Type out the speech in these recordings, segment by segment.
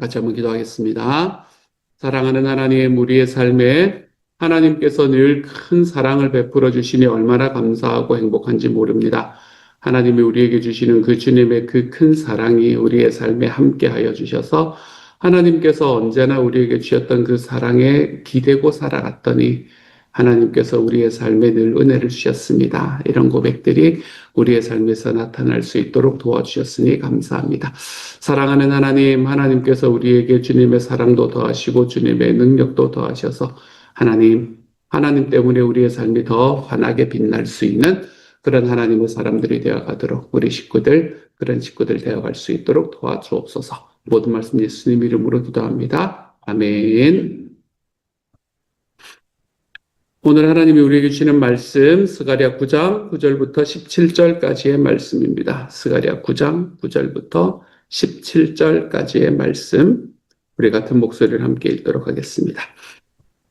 같이 한번 기도하겠습니다. 사랑하는 하나님, 우리의 삶에 하나님께서 늘 큰 사랑을 베풀어 주시니 얼마나 감사하고 행복한지 모릅니다. 하나님이 우리에게 주시는 그 주님의 그 큰 사랑이 우리의 삶에 함께하여 주셔서 하나님께서 언제나 우리에게 주셨던 그 사랑에 기대고 살아갔더니 하나님께서 우리의 삶에 늘 은혜를 주셨습니다. 이런 고백들이 우리의 삶에서 나타날 수 있도록 도와주셨으니 감사합니다. 사랑하는 하나님, 하나님께서 우리에게 주님의 사랑도 더하시고 주님의 능력도 더하셔서 하나님, 하나님 때문에 우리의 삶이 더 환하게 빛날 수 있는 그런 하나님의 사람들이 되어가도록 우리 식구들, 그런 식구들 되어갈 수 있도록 도와주옵소서. 모든 말씀 예수님 이름으로 기도합니다. 아멘. 오늘 하나님이 우리에게 주시는 말씀 스가랴 9장 9절부터 17절까지의 말씀입니다. 스가랴 9장 9절부터 17절까지의 말씀 우리 같은 목소리를 함께 읽도록 하겠습니다.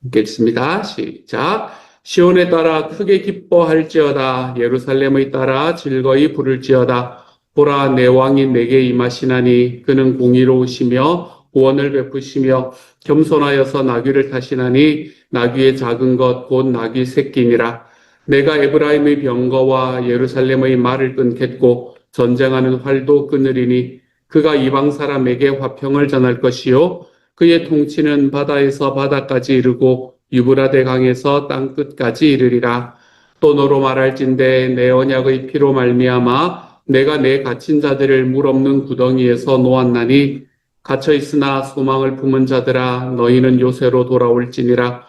함께 읽습니다. 시작. 시온에 따라 크게 기뻐할지어다 예루살렘의 따라 즐거이 부를지어다 보라 내 왕이 내게 임하시나니 그는 공의로우시며 구원을 베푸시며 겸손하여서 나귀를 타시나니 나귀의 작은 것 곧 나귀 새끼니라. 내가 에브라임의 병거와 예루살렘의 말을 끊겠고 전쟁하는 활도 끊으리니 그가 이방 사람에게 화평을 전할 것이요. 그의 통치는 바다에서 바다까지 이르고 유브라데 강에서 땅 끝까지 이르리라. 또 너로 말할진대 내 언약의 피로 말미암아 내가 내 갇힌 자들을 물 없는 구덩이에서 놓았나니 갇혀 있으나 소망을 품은 자들아 너희는 요새로 돌아올지니라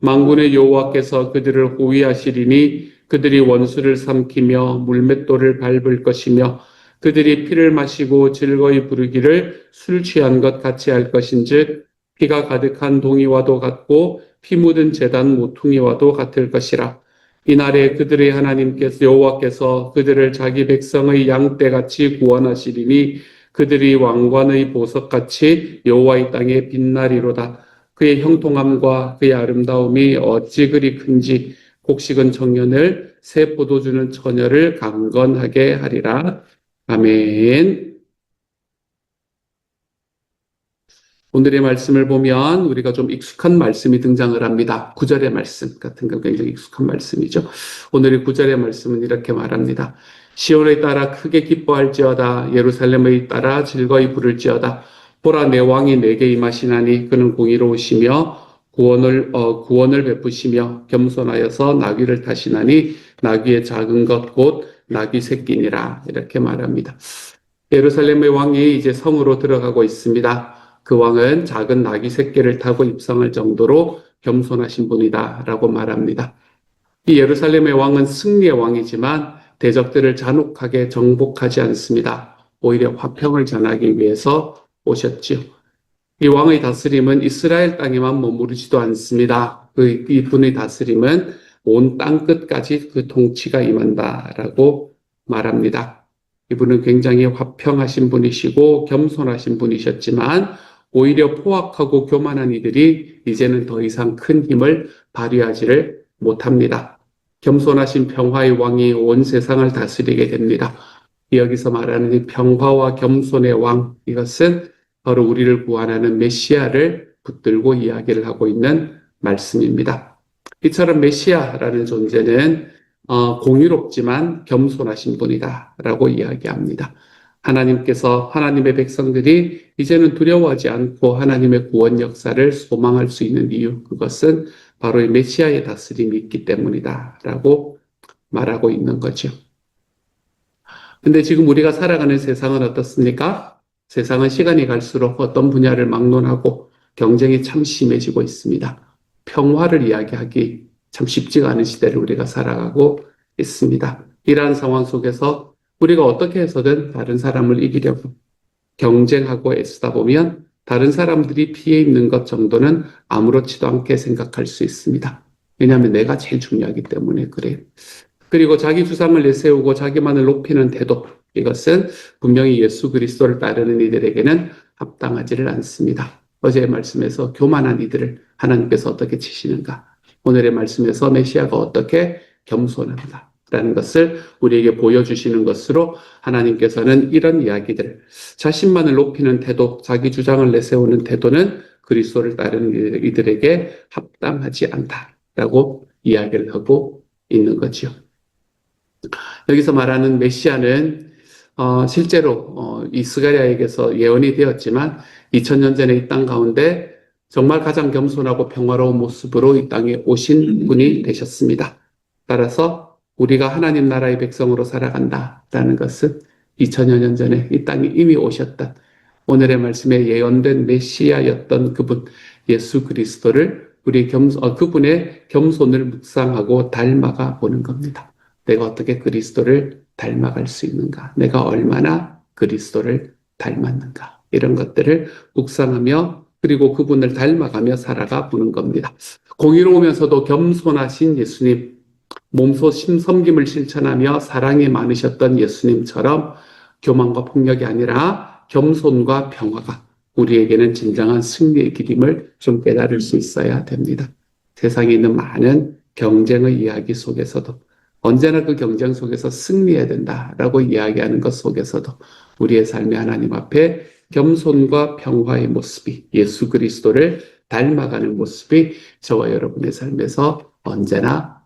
망군의 여호와께서 그들을 호위하시리니 그들이 원수를 삼키며 물맷돌을 밟을 것이며 그들이 피를 마시고 즐거이 부르기를 술 취한 것 같이 할 것인즉 피가 가득한 동이와도 같고 피 묻은 재단 모퉁이와도 같을 것이라 이날에 그들의 하나님께서 여호와께서 그들을 자기 백성의 양떼 같이 구원하시리니 그들이 왕관의 보석같이 여호와의 땅에 빛나리로다. 그의 형통함과 그의 아름다움이 어찌 그리 큰지 곡식은 청년을 새 포도주는 처녀를 강건하게 하리라. 아멘. 오늘의 말씀을 보면 우리가 좀 익숙한 말씀이 등장을 합니다. 구절의 말씀 같은 거 굉장히 익숙한 말씀이죠. 오늘의 구절의 말씀은 이렇게 말합니다. 시온에 따라 크게 기뻐할지어다 예루살렘에 따라 즐거이 부를지어다 보라 내 왕이 내게 임하시나니 그는 공의로우시며 구원을 어, 구원을 베푸시며 겸손하여서 나귀를 타시나니 나귀의 작은 것 곧 나귀 새끼니라 이렇게 말합니다. 예루살렘의 왕이 이제 성으로 들어가고 있습니다. 그 왕은 작은 나귀 새끼를 타고 입성할 정도로 겸손하신 분이다라고 말합니다. 이 예루살렘의 왕은 승리의 왕이지만 대적들을 잔혹하게 정복하지 않습니다. 오히려 화평을 전하기 위해서 오셨지요. 이 왕의 다스림은 이스라엘 땅에만 머무르지도 않습니다. 그 이분의 다스림은 온 땅 끝까지 그 통치가 임한다라고 말합니다. 이분은 굉장히 화평하신 분이시고 겸손하신 분이셨지만 오히려 포악하고 교만한 이들이 이제는 더 이상 큰 힘을 발휘하지를 못합니다. 겸손하신 평화의 왕이 온 세상을 다스리게 됩니다. 여기서 말하는 이 평화와 겸손의 왕, 이것은 바로 우리를 구원하는 메시아를 붙들고 이야기를 하고 있는 말씀입니다. 이처럼 메시아라는 존재는 어, 공유롭지만 겸손하신 분이다라고 이야기합니다. 하나님께서 하나님의 백성들이 이제는 두려워하지 않고 하나님의 구원 역사를 소망할 수 있는 이유, 그것은 바로 이 메시아의 다스림이 있기 때문이다라고 말하고 있는 거죠. 근데 지금 우리가 살아가는 세상은 어떻습니까? 세상은 시간이 갈수록 어떤 분야를 막론하고 경쟁이 참 심해지고 있습니다. 평화를 이야기하기 참 쉽지가 않은 시대를 우리가 살아가고 있습니다. 이러한 상황 속에서 우리가 어떻게 해서든 다른 사람을 이기려고 경쟁하고 애쓰다 보면 다른 사람들이 피해 있는 것 정도는 아무렇지도 않게 생각할 수 있습니다. 왜냐하면 내가 제일 중요하기 때문에 그래요. 그리고 자기 주장을 내세우고 자기만을 높이는 태도, 이것은 분명히 예수 그리스도를 따르는 이들에게는 합당하지를 않습니다. 어제의 말씀에서 교만한 이들을 하나님께서 어떻게 치시는가? 오늘의 말씀에서 메시아가 어떻게 겸손한가? 라는 것을 우리에게 보여주시는 것으로 하나님께서는 이런 이야기들, 자신만을 높이는 태도, 자기 주장을 내세우는 태도는 그리스도를 따르는 이들에게 합당하지 않다라고 이야기를 하고 있는 거죠. 여기서 말하는 메시아는 어, 실제로 어, 이 스가랴에게서 예언이 되었지만 2000년 전에 이 땅 가운데 정말 가장 겸손하고 평화로운 모습으로 이 땅에 오신 분이 되셨습니다. 따라서 우리가 하나님 나라의 백성으로 살아간다라는 것은 2000여 년 전에 이 땅에 이미 오셨던 오늘의 말씀에 예언된 메시아였던 그분 예수 그리스도를 우리 겸 어, 그분의 겸손을 묵상하고 닮아가 보는 겁니다. 내가 어떻게 그리스도를 닮아갈 수 있는가? 내가 얼마나 그리스도를 닮았는가? 이런 것들을 묵상하며 그리고 그분을 닮아가며 살아가 보는 겁니다. 공의로우면서도 겸손하신 예수님, 몸소 심섬김을 실천하며 사랑이 많으셨던 예수님처럼 교만과 폭력이 아니라 겸손과 평화가 우리에게는 진정한 승리의 길임을 좀 깨달을 수 있어야 됩니다. 세상에 있는 많은 경쟁의 이야기 속에서도 언제나 그 경쟁 속에서 승리해야 된다라고 이야기하는 것 속에서도 우리의 삶의 하나님 앞에 겸손과 평화의 모습이 예수 그리스도를 닮아가는 모습이 저와 여러분의 삶에서 언제나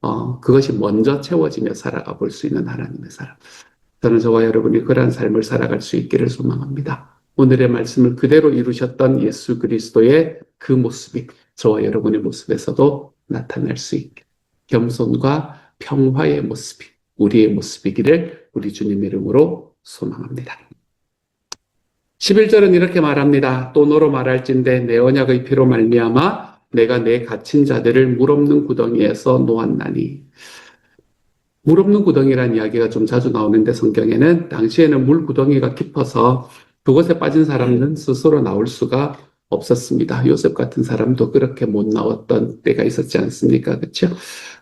어, 그것이 먼저 채워지며 살아가 볼 수 있는 하나님의 사람. 저는 저와 여러분이 그러한 삶을 살아갈 수 있기를 소망합니다. 오늘의 말씀을 그대로 이루셨던 예수 그리스도의 그 모습이 저와 여러분의 모습에서도 나타날 수 있게 겸손과 평화의 모습이 우리의 모습이기를 우리 주님 이름으로 소망합니다. 11절은 이렇게 말합니다. 또 너로 말할진대 내 언약의 피로 말미암아 내가 내 갇힌 자들을 물 없는 구덩이에서 놓았나니 물 없는 구덩이라는 이야기가 좀 자주 나오는데 성경에는 당시에는 물 구덩이가 깊어서 그곳에 빠진 사람은 스스로 나올 수가 없었습니다. 요셉 같은 사람도 그렇게 못 나왔던 때가 있었지 않습니까? 그렇죠?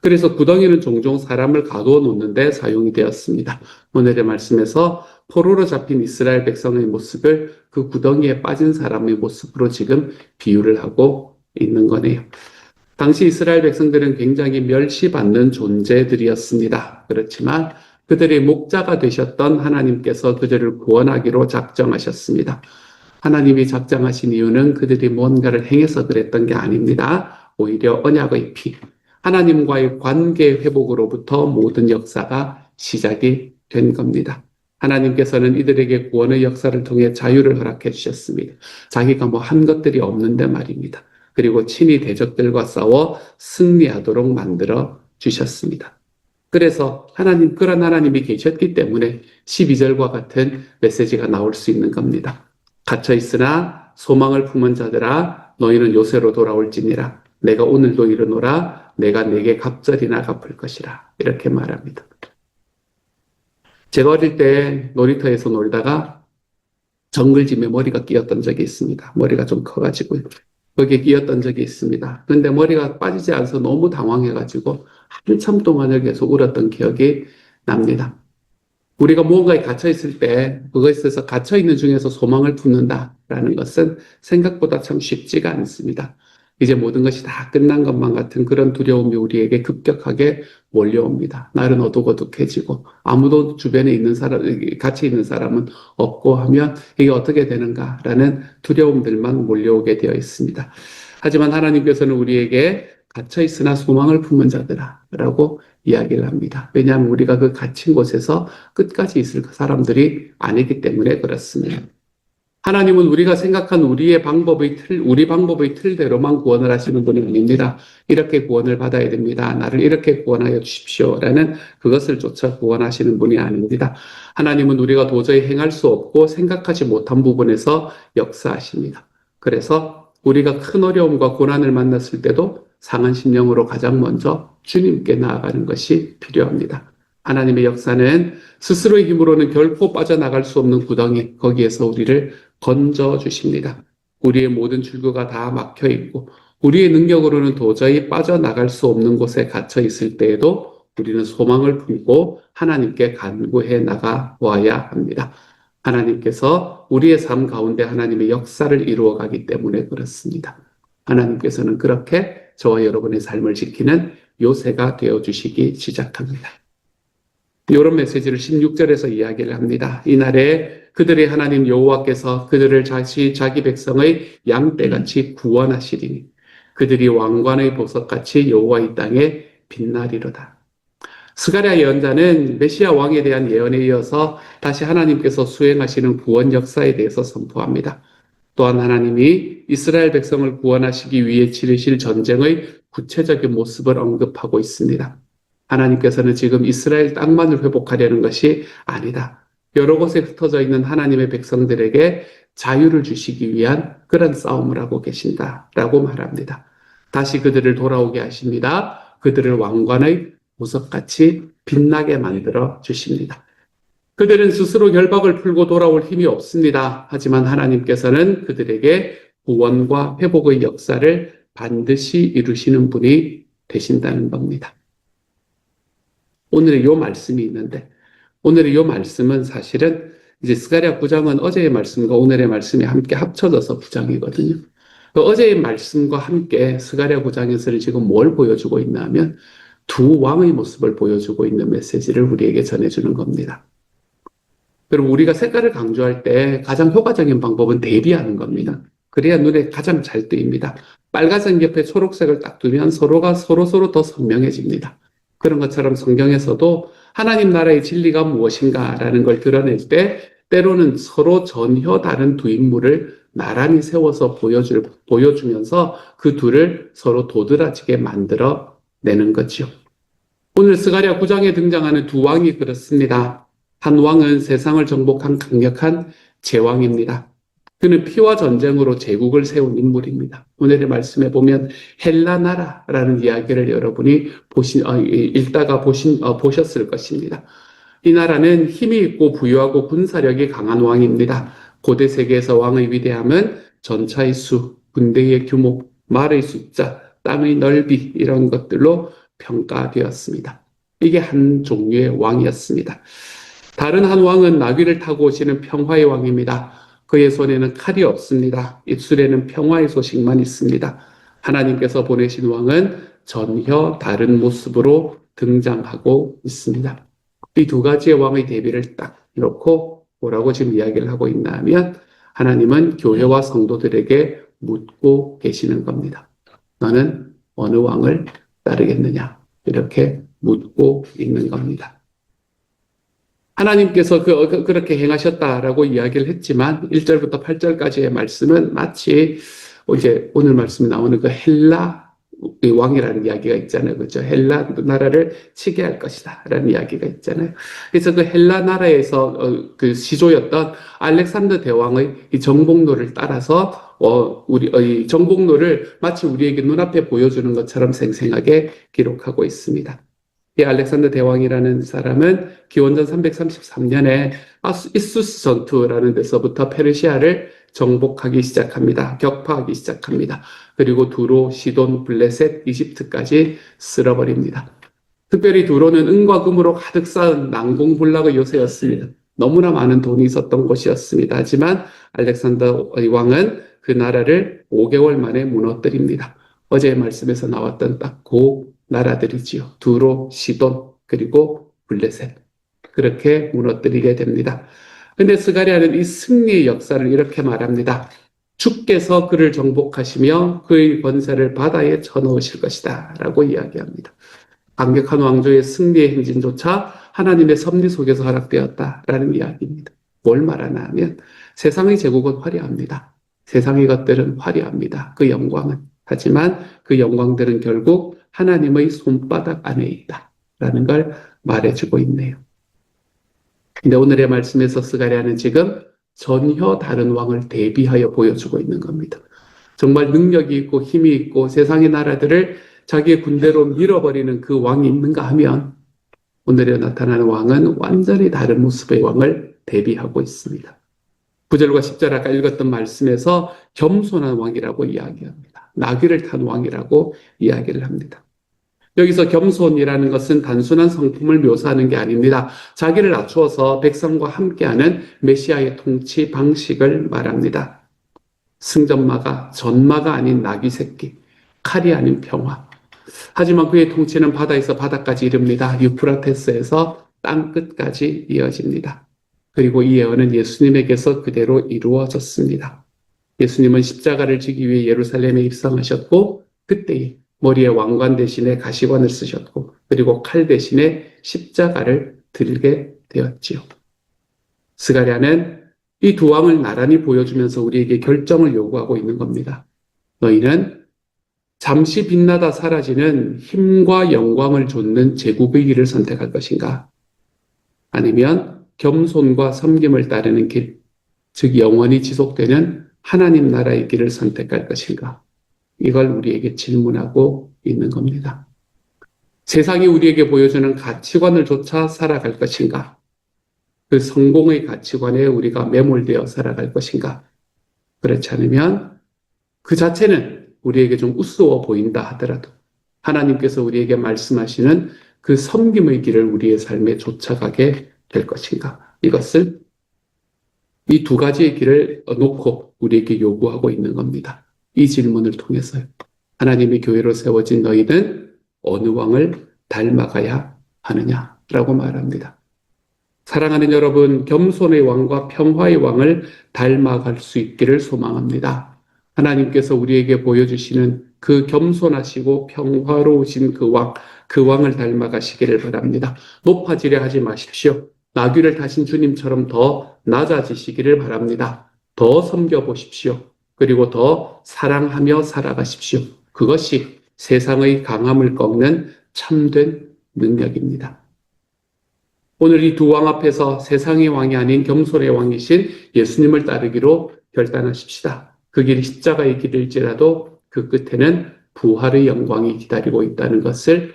그래서 구덩이는 종종 사람을 가두어 놓는데 사용이 되었습니다. 오늘의 말씀에서 포로로 잡힌 이스라엘 백성의 모습을 그 구덩이에 빠진 사람의 모습으로 지금 비유를 하고 있는 거네요. 당시 이스라엘 백성들은 굉장히 멸시받는 존재들이었습니다. 그렇지만 그들의 목자가 되셨던 하나님께서 그들을 구원하기로 작정하셨습니다. 하나님이 작정하신 이유는 그들이 뭔가를 행해서 그랬던 게 아닙니다. 오히려 언약의 피, 하나님과의 관계 회복으로부터 모든 역사가 시작이 된 겁니다. 하나님께서는 이들에게 구원의 역사를 통해 자유를 허락해 주셨습니다. 자기가 뭐 한 것들이 없는데 말입니다. 그리고 친히 대적들과 싸워 승리하도록 만들어 주셨습니다. 그래서 하나님, 그런 하나님이 계셨기 때문에 12절과 같은 메시지가 나올 수 있는 겁니다. 갇혀 있으나 소망을 품은 자들아 너희는 요새로 돌아올지니라 내가 오늘도 이르노라 내가 내게 갑절이나 갚을 것이라 이렇게 말합니다. 제가 어릴 때 놀이터에서 놀다가 정글짐에 머리가 끼었던 적이 있습니다. 머리가 좀 커가지고 거기에 끼었던 적이 있습니다. 그런데 머리가 빠지지 않아서 너무 당황해가지고 한참 동안을 계속 울었던 기억이 납니다. 우리가 무언가에 갇혀 있을 때 그것에서 갇혀 있는 중에서 소망을 품는다라는 것은 생각보다 참 쉽지가 않습니다. 이제 모든 것이 다 끝난 것만 같은 그런 두려움이 우리에게 급격하게 몰려옵니다. 날은 어둑어둑해지고 아무도 주변에 있는 사람, 같이 있는 사람은 없고 하면 이게 어떻게 되는가라는 두려움들만 몰려오게 되어 있습니다. 하지만 하나님께서는 우리에게 갇혀 있으나 소망을 품은 자들아라고 이야기를 합니다. 왜냐하면 우리가 그 갇힌 곳에서 끝까지 있을 사람들이 아니기 때문에 그렇습니다. 하나님은 우리가 생각한 우리의 방법의 틀, 우리 방법의 틀대로만 구원을 하시는 분이 아닙니다. 이렇게 구원을 받아야 됩니다. 나를 이렇게 구원하여 주십시오. 라는 그것을 쫓아 구원하시는 분이 아닙니다. 하나님은 우리가 도저히 행할 수 없고 생각하지 못한 부분에서 역사하십니다. 그래서 우리가 큰 어려움과 고난을 만났을 때도 상한 심령으로 가장 먼저 주님께 나아가는 것이 필요합니다. 하나님의 역사는 스스로의 힘으로는 결코 빠져나갈 수 없는 구덩이, 거기에서 우리를 건져 주십니다. 우리의 모든 출구가 다 막혀 있고 우리의 능력으로는 도저히 빠져나갈 수 없는 곳에 갇혀 있을 때에도 우리는 소망을 품고 하나님께 간구해 나가 와야 합니다. 하나님께서 우리의 삶 가운데 하나님의 역사를 이루어 가기 때문에 그렇습니다. 하나님께서는 그렇게 저와 여러분의 삶을 지키는 요새가 되어 주시기 시작합니다. 이런 메시지를 16절에서 이야기를 합니다. 이날에 그들의 하나님 여호와께서 그들을 자시 자기 백성의 양떼같이 구원하시리니 그들이 왕관의 보석같이 여호와의 땅에 빛나리로다. 스가랴 예언자는 메시아 왕에 대한 예언에 이어서 다시 하나님께서 수행하시는 구원 역사에 대해서 선포합니다. 또한 하나님이 이스라엘 백성을 구원하시기 위해 치르실 전쟁의 구체적인 모습을 언급하고 있습니다. 하나님께서는 지금 이스라엘 땅만을 회복하려는 것이 아니다. 여러 곳에 흩어져 있는 하나님의 백성들에게 자유를 주시기 위한 그런 싸움을 하고 계신다 라고 말합니다. 다시 그들을 돌아오게 하십니다. 그들을 왕관의 보석같이 빛나게 만들어 주십니다. 그들은 스스로 결박을 풀고 돌아올 힘이 없습니다. 하지만 하나님께서는 그들에게 구원과 회복의 역사를 반드시 이루시는 분이 되신다는 겁니다. 오늘의 요 말씀이 있는데 오늘의 요 말씀은 사실은 이제 스가랴 9장은 어제의 말씀과 오늘의 말씀이 함께 합쳐져서 9장이거든요. 그 어제의 말씀과 함께 스가랴 9장에서는 지금 뭘 보여주고 있나 하면 두 왕의 모습을 보여주고 있는 메시지를 우리에게 전해주는 겁니다. 여러분, 우리가 색깔을 강조할 때 가장 효과적인 방법은 대비하는 겁니다. 그래야 눈에 가장 잘 띄입니다. 빨간색 옆에 초록색을 딱 두면 서로가 서로 서로 더 선명해집니다. 그런 것처럼 성경에서도 하나님 나라의 진리가 무엇인가라는 걸 드러낼 때 때로는 서로 전혀 다른 두 인물을 나란히 세워서 보여줄, 보여주면서 그 둘을 서로 도드라지게 만들어 내는 거지요. 오늘 스가랴 9장에 등장하는 두 왕이 그렇습니다. 한 왕은 세상을 정복한 강력한 제왕입니다. 그는 피와 전쟁으로 제국을 세운 인물입니다. 오늘의 말씀에 보면 헬라 나라라는 이야기를 여러분이 보신 어, 읽다가 보신 어, 보셨을 것입니다. 이 나라는 힘이 있고 부유하고 군사력이 강한 왕입니다. 고대 세계에서 왕의 위대함은 전차의 수, 군대의 규모, 말의 숫자, 땅의 넓이 이런 것들로 평가되었습니다. 이게 한 종류의 왕이었습니다. 다른 한 왕은 나귀를 타고 오시는 평화의 왕입니다. 그의 손에는 칼이 없습니다. 입술에는 평화의 소식만 있습니다. 하나님께서 보내신 왕은 전혀 다른 모습으로 등장하고 있습니다. 이 두 가지의 왕의 대비를 딱 놓고 뭐라고 지금 이야기를 하고 있나 하면 하나님은 교회와 성도들에게 묻고 계시는 겁니다. 너는 어느 왕을 따르겠느냐? 이렇게 묻고 있는 겁니다. 하나님께서 그, 그, 그렇게 행하셨다라고 이야기를 했지만 1절부터 8절까지의 말씀은 마치 이제 오늘 말씀에 나오는 그 헬라 왕이라는 이야기가 있잖아요. 그죠? 헬라 나라를 치게 할 것이다. 라는 이야기가 있잖아요. 그래서 그 헬라 나라에서 어, 그 시조였던 알렉산더 대왕의 이 정복로를 따라서 어, 우리, 어, 이 정복로를 마치 우리에게 눈앞에 보여주는 것처럼 생생하게 기록하고 있습니다. 이 알렉산더 대왕이라는 사람은 기원전 333년에 이수스 전투라는 데서부터 페르시아를 정복하기 시작합니다. 격파하기 시작합니다. 그리고 두로, 시돈, 블레셋, 이집트까지 쓸어버립니다. 특별히 두로는 은과 금으로 가득 쌓은 난공불락의 요새였습니다. 너무나 많은 돈이 있었던 곳이었습니다. 하지만 알렉산더 왕은 그 나라를 5개월 만에 무너뜨립니다. 어제 말씀에서 나왔던 딱그 나라들이지요. 두로, 시돈, 그리고 블레셋. 그렇게 무너뜨리게 됩니다. 근데 스가리아는 이 승리의 역사를 이렇게 말합니다. 주께서 그를 정복하시며 그의 권세를 바다에 쳐넣으실 것이다. 라고 이야기합니다. 강력한 왕조의 승리의 행진조차 하나님의 섭리 속에서 허락되었다라는 이야기입니다. 뭘 말하나 하면 세상의 제국은 화려합니다. 세상의 것들은 화려합니다. 그 영광은. 하지만 그 영광들은 결국 하나님의 손바닥 안에 있다. 라는 걸 말해주고 있네요. 근데 오늘의 말씀에서 스가랴는 지금 전혀 다른 왕을 대비하여 보여주고 있는 겁니다. 정말 능력이 있고 힘이 있고 세상의 나라들을 자기의 군대로 밀어버리는 그 왕이 있는가 하면 오늘에 나타나는 왕은 완전히 다른 모습의 왕을 대비하고 있습니다. 구절과 10절 아까 읽었던 말씀에서 겸손한 왕이라고 이야기합니다. 나귀를 탄 왕이라고 이야기를 합니다. 여기서 겸손이라는 것은 단순한 성품을 묘사하는 게 아닙니다. 자기를 낮추어서 백성과 함께하는 메시아의 통치 방식을 말합니다. 승전마가 전마가 아닌 나귀 새끼, 칼이 아닌 평화. 하지만 그의 통치는 바다에서 바다까지 이릅니다. 유프라테스에서 땅 끝까지 이어집니다. 그리고 이 예언은 예수님에게서 그대로 이루어졌습니다. 예수님은 십자가를 지기 위해 예루살렘에 입성하셨고 그때에 머리에 왕관 대신에 가시관을 쓰셨고 그리고 칼 대신에 십자가를 들게 되었지요. 스가랴는 이 두 왕을 나란히 보여주면서 우리에게 결정을 요구하고 있는 겁니다. 너희는 잠시 빛나다 사라지는 힘과 영광을 좇는 제국의 길을 선택할 것인가? 아니면 겸손과 섬김을 따르는 길, 즉 영원히 지속되는 하나님 나라의 길을 선택할 것인가? 이걸 우리에게 질문하고 있는 겁니다. 세상이 우리에게 보여주는 가치관을 조차 살아갈 것인가? 그 성공의 가치관에 우리가 매몰되어 살아갈 것인가? 그렇지 않으면 그 자체는 우리에게 좀 우스워 보인다 하더라도 하나님께서 우리에게 말씀하시는 그 섬김의 길을 우리의 삶에 쫓아가게 될 것인가? 이것을 이 두 가지의 길을 놓고 우리에게 요구하고 있는 겁니다. 이 질문을 통해서요. 하나님의 교회로 세워진 너희는 어느 왕을 닮아가야 하느냐라고 말합니다. 사랑하는 여러분, 겸손의 왕과 평화의 왕을 닮아갈 수 있기를 소망합니다. 하나님께서 우리에게 보여주시는 그 겸손하시고 평화로우신 그 왕, 그 왕을 닮아가시기를 바랍니다. 높아지려 하지 마십시오. 나귀를 타신 주님처럼 더 낮아지시기를 바랍니다. 더 섬겨보십시오. 그리고 더 사랑하며 살아가십시오. 그것이 세상의 강함을 꺾는 참된 능력입니다. 오늘 이 두 왕 앞에서 세상의 왕이 아닌 겸손의 왕이신 예수님을 따르기로 결단하십시다. 그 길이 십자가의 길일지라도 그 끝에는 부활의 영광이 기다리고 있다는 것을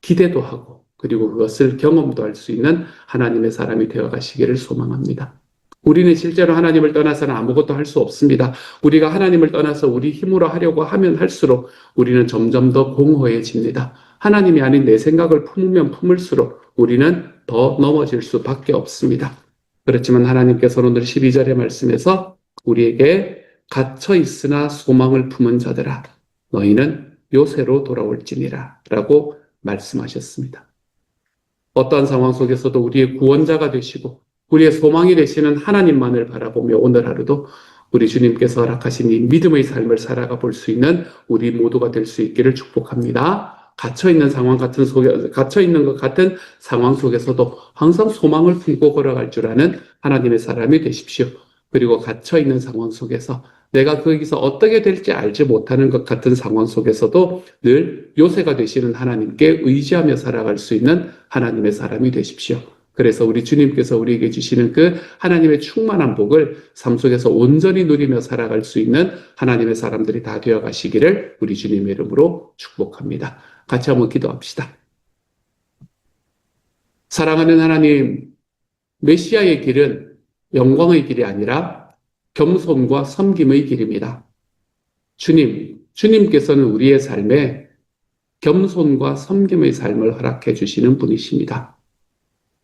기대도 하고 그리고 그것을 경험도 할 수 있는 하나님의 사람이 되어 가시기를 소망합니다. 우리는 실제로 하나님을 떠나서는 아무것도 할 수 없습니다. 우리가 하나님을 떠나서 우리 힘으로 하려고 하면 할수록 우리는 점점 더 공허해집니다. 하나님이 아닌 내 생각을 품으면 품을수록 우리는 더 넘어질 수밖에 없습니다. 그렇지만 하나님께서는 오늘 12절의 말씀에서 우리에게 갇혀 있으나 소망을 품은 자들아 너희는 요새로 돌아올지니라 라고 말씀하셨습니다. 어떠한 상황 속에서도 우리의 구원자가 되시고 우리의 소망이 되시는 하나님만을 바라보며 오늘 하루도 우리 주님께서 허락하신 이 믿음의 삶을 살아가 볼 수 있는 우리 모두가 될 수 있기를 축복합니다. 갇혀 있는 상황 같은 속에 갇혀 있는 것 같은 상황 속에서도 항상 소망을 품고 걸어갈 줄 아는 하나님의 사람이 되십시오. 그리고 갇혀 있는 상황 속에서 내가 거기서 어떻게 될지 알지 못하는 것 같은 상황 속에서도 늘 요새가 되시는 하나님께 의지하며 살아갈 수 있는 하나님의 사람이 되십시오. 그래서 우리 주님께서 우리에게 주시는 그 하나님의 충만한 복을 삶 속에서 온전히 누리며 살아갈 수 있는 하나님의 사람들이 다 되어 가시기를 우리 주님의 이름으로 축복합니다. 같이 한번 기도합시다. 사랑하는 하나님, 메시아의 길은 영광의 길이 아니라 겸손과 섬김의 길입니다. 주님, 주님께서는 우리의 삶에 겸손과 섬김의 삶을 허락해 주시는 분이십니다.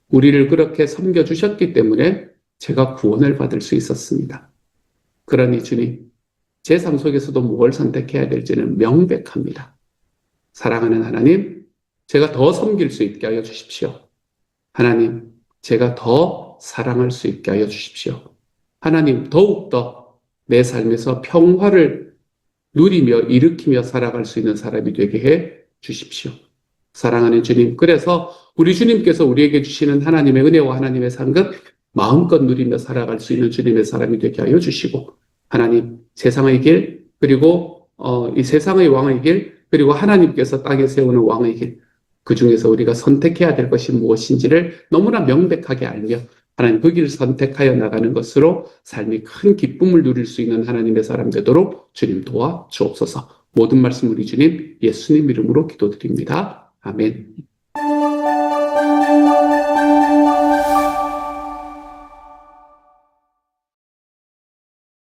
우리를 그렇게 섬겨 주셨기 때문에 제가 구원을 받을 수 있었습니다. 그러니 주님, 제 삶 속에서도 무엇을 선택해야 될지는 명백합니다. 사랑하는 하나님, 제가 더 섬길 수 있게 하여 주십시오. 하나님, 제가 더 사랑할 수 있게 하여 주십시오. 하나님, 더욱더 내 삶에서 평화를 누리며 일으키며 살아갈 수 있는 사람이 되게 해 주십시오. 사랑하는 주님, 그래서 우리 주님께서 우리에게 주시는 하나님의 은혜와 하나님의 상급 마음껏 누리며 살아갈 수 있는 주님의 사람이 되게 하여 주시고 하나님 세상의 길 그리고 어, 이 세상의 왕의 길 그리고 하나님께서 땅에 세우는 왕의 길그 중에서 우리가 선택해야 될 것이 무엇인지를 너무나 명백하게 알며 하나님 그 길을 선택하여 나가는 것으로 삶이 큰 기쁨을 누릴 수 있는 하나님의 사람 되도록 주님 도와 주옵소서. 모든 말씀 우리 주님 예수님 이름으로 기도드립니다. 아멘.